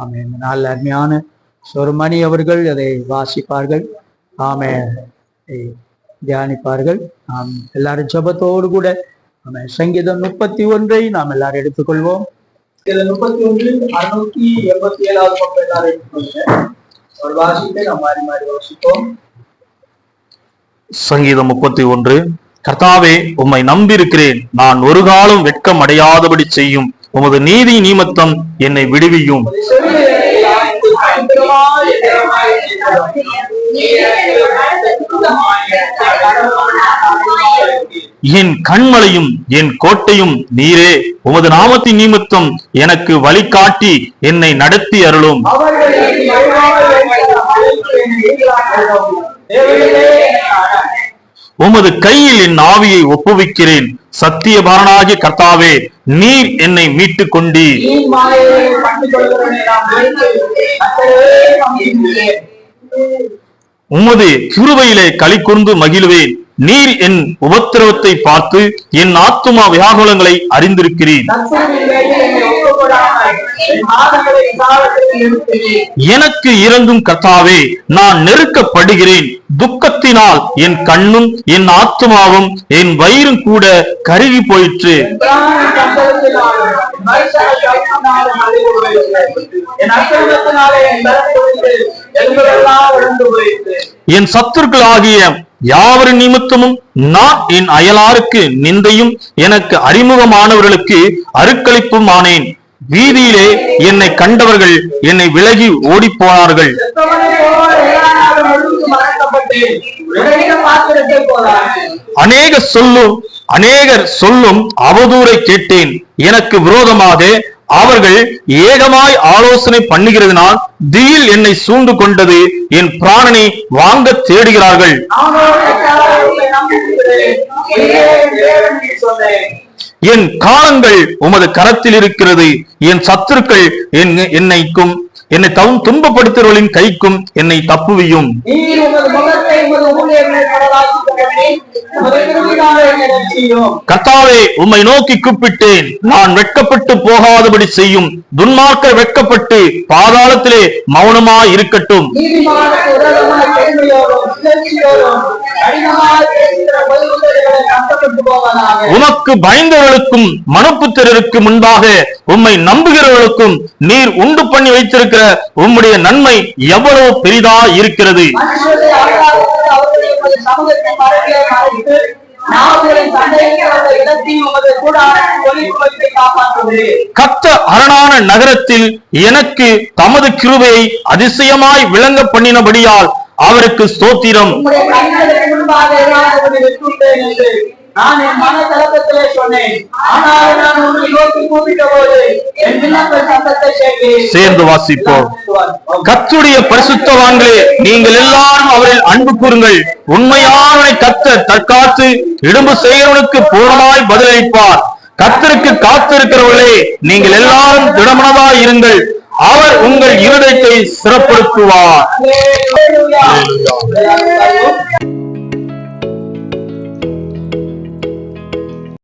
ஆமே இந்த நாள் அருமையான சொருமணி அவர்கள் அதை வாசிப்பார்கள். ஆமே தியானிப்பார்கள். நாம் எல்லாரும் ஜெபத்தோடு கூட ஆமே சங்கீதம் முப்பத்தி ஒன்றை நாம் எல்லாரும் எடுத்துக்கொள்வோம். முப்பத்தி ஒன்று அறுநூத்தி எண்பத்தி ஏழாவது பக்கம் எல்லாரும் எடுத்துக்கொள்ளுங்க. ஒரு வாசிப்பை நாம் மாறி மாறி வாசிப்போம். சங்கீதம் முப்பத்தி ஒன்று கர்த்தாவே உம்மை நம்பியிருக்கிறேன். நான் ஒரு காலம் வெட்கம் அடையாதபடி செய்யும். உமது நீதி நிமித்தம் என்னை விடுவியும். என் கண்மலையும் என் கோட்டையும் நீரே உமது நாமத்தின் நிமித்தம் எனக்கு வழிகாட்டி என்னை நடத்தி அருளும். உமது கையில் என் ஆவியை ஒப்புவிக்கிறேன். சத்தியபாரனாகிய கர்த்தாவே நீர் என்னை கர்த்தரே நம்புகிறேன். உமது கிருபையிலே களி கூர்ந்து மகிழ்வேன். நீர் என் உபத்திரவத்தை பார்த்து என் ஆத்துமா வியாகுலங்களை அறிந்திருக்கிறீர். எனக்கு இறங்கும் கர்த்தாவே நான் நெருக்கப்படுகிறேன். துக்கத்தினால் என் கண்ணும் என் ஆத்மாவும் என் வயிறும் கூட கருகி போயிற்று. என் சத்துருக்கள் ஆகிய சத்துருக்களாகிய யாவரின் நிமித்தமும் நான் என் அயலாருக்கு நிந்தையும் எனக்கு அறிமுகமானவர்களுக்கு அருக்களிப்பும் ஆனேன். வீதியிலே என்னை கண்டவர்கள் என்னை விலகி ஓடிப் போனார்கள் அநேக சொல்லும் அநேகர் சொல்லும் அவதூரை கேட்டேன். எனக்கு விரோதமாக அவர்கள் ஏகமாய் ஆலோசனை பண்ணுகிறதுனால் தீயில் என்னை சூழ்ந்து கொண்டது என் பிராணனை வாங்க தேடுகிறார்கள். என் காலங்கள் உமது கரத்தில் இருக்கிறது என் சத்துருக்கள் என் என்னைக்கும் என்னை தவும் துன்பப்படுத்துகிறவர்களின் கைக்கும் என்னை தப்புவியும். கர்த்தாவே உம்மை நோக்கி கூப்பிட்டேன். நான் வெட்கப்பட்டு போகாதபடி செய்யும். துன்மார்க்கர் வெட்கப்பட்டு பாதாளத்திலே மௌனமாய் இருக்கட்டும். உமக்கு பயந்தவர்களுக்கும் மனுப்புத்திரருக்கு முன்பாக உம்மை நம்புகிறவர்களுக்கும் நீர் உண்டு பண்ணி வைத்திருக்கிற உம்முடைய நன்மை எவ்வளவு பெரிதா இருக்கிறது. கத்த அரணான நகரத்தில் எனக்கு தமது கிருபையை அதிசயமாய் விளங்க பண்ணினபடியால் அவருக்கு ஸ்தோத்திரம். நான் என் மன தளத்திலே சொன்னேன். ஆனால் நான் உன்னை நோக்கி கூப்பிட்ட போது என் விண்ணப்ப சத்தத்தை சேர்ந்து வாசிப்போம். கத்துடைய பரிசுத்தவான்களே நீங்கள் எல்லாரும் அவரில் அன்பு கூறுங்கள். உண்மையானவனை கத்த தற்காத்து இடும்பு செய்கிறவனுக்கு பூர்ணமாய் பதிலளிப்பார். கத்தருக்கு காத்திருக்கிறவர்களே நீங்கள் எல்லாரும் திடமனதாய் இருங்கள். அவர் உங்கள் இருதயத்தை சிறப்படுத்துவார்.